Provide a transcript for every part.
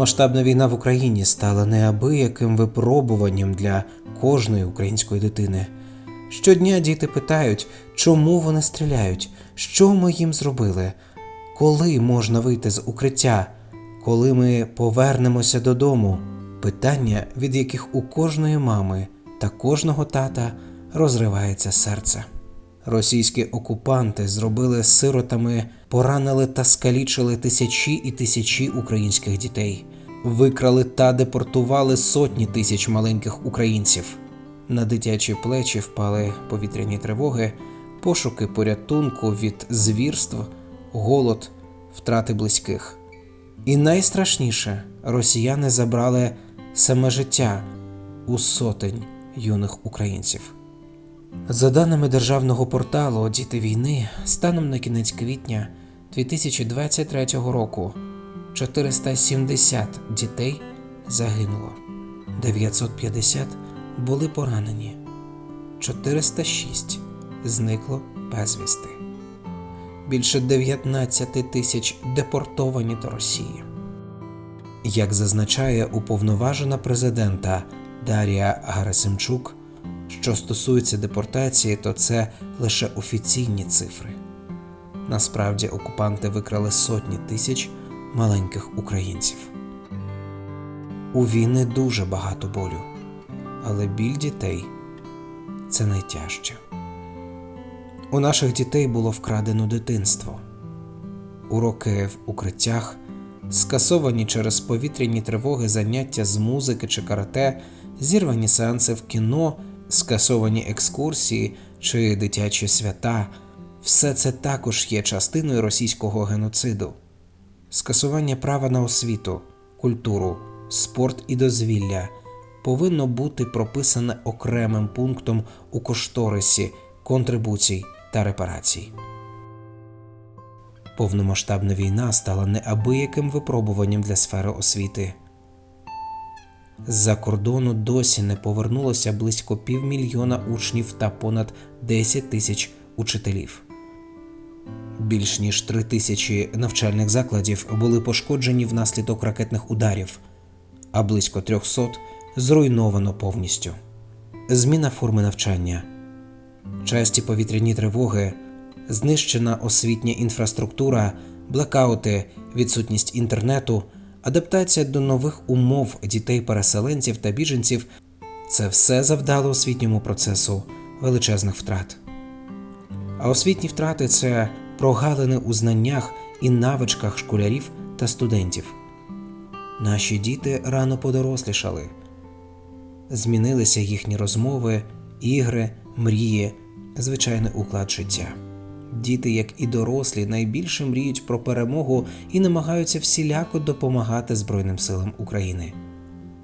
Повномасштабна війна в Україні стала неабияким випробуванням для кожної української дитини. Щодня діти питають, чому вони стріляють, що ми їм зробили, коли можна вийти з укриття, коли ми повернемося додому. Питання, від яких у кожної мами та кожного тата розривається серце. Російські окупанти зробили сиротами, поранили та скалічили тисячі і тисячі українських дітей, викрали та депортували сотні тисяч маленьких українців. На дитячі плечі впали повітряні тривоги, пошуки порятунку від звірств, голод, втрати близьких. І найстрашніше росіяни забрали саме життя у сотень юних українців. За даними державного порталу Діти війни, станом на кінець квітня 2023 року 470 дітей загинуло, 950 були поранені, 406 зникло безвісти. Більше 19 тисяч депортовані до Росії. Як зазначає уповноважена президента Дар'я Гарасимчук, що стосується депортації, то це лише офіційні цифри. Насправді окупанти викрали сотні тисяч маленьких українців. У війни дуже багато болю, але біль дітей це найтяжче. У наших дітей було вкрадено дитинство, уроки в укриттях, скасовані через повітряні тривоги заняття з музики чи карате, зірвані сеанси в кіно, скасовані екскурсії чи дитячі свята. Все це також є частиною російського геноциду, скасування права на освіту, культуру, спорт і дозвілля повинно бути прописане окремим пунктом у кошторисі контрибуцій та репарацій. Повномасштабна війна стала неабияким випробуванням для сфери освіти. З-за кордону досі не повернулося близько півмільйона учнів та понад 10 тисяч учителів. Більш ніж три тисячі навчальних закладів були пошкоджені внаслідок ракетних ударів, а близько 300 зруйновано повністю. Зміна форми навчання, часті повітряні тривоги, знищена освітня інфраструктура, блекаути, відсутність інтернету, адаптація до нових умов дітей-переселенців та біженців це все завдало освітньому процесу величезних втрат. А освітні втрати це прогалини у знаннях і навичках школярів та студентів. Наші діти рано подорослішали, змінилися їхні розмови, ігри, мрії, звичайний уклад життя. Діти, як і дорослі, найбільше мріють про перемогу і намагаються всіляко допомагати Збройним силам України.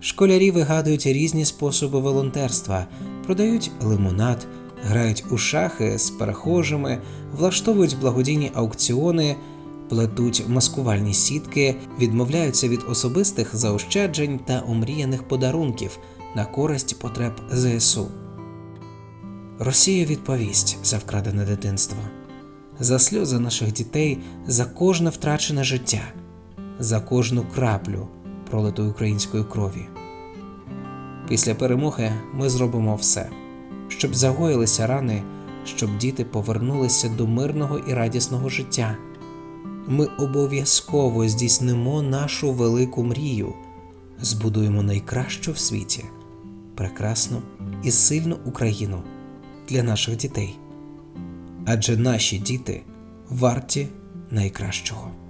Школярі вигадують різні способи волонтерства, продають лимонад, грають у шахи з перехожими, влаштовують благодійні аукціони, плетуть маскувальні сітки, відмовляються від особистих заощаджень та омріяних подарунків на користь потреб ЗСУ. Росія відповість за вкрадене дитинство, за сльози наших дітей, за кожне втрачене життя, за кожну краплю пролитої української крові. Після перемоги ми зробимо все, щоб загоїлися рани, щоб діти повернулися до мирного і радісного життя. Ми обов'язково здійснимо нашу велику мрію, збудуємо найкращу в світі, прекрасну і сильну Україну для наших дітей. Адже наші діти варті найкращого.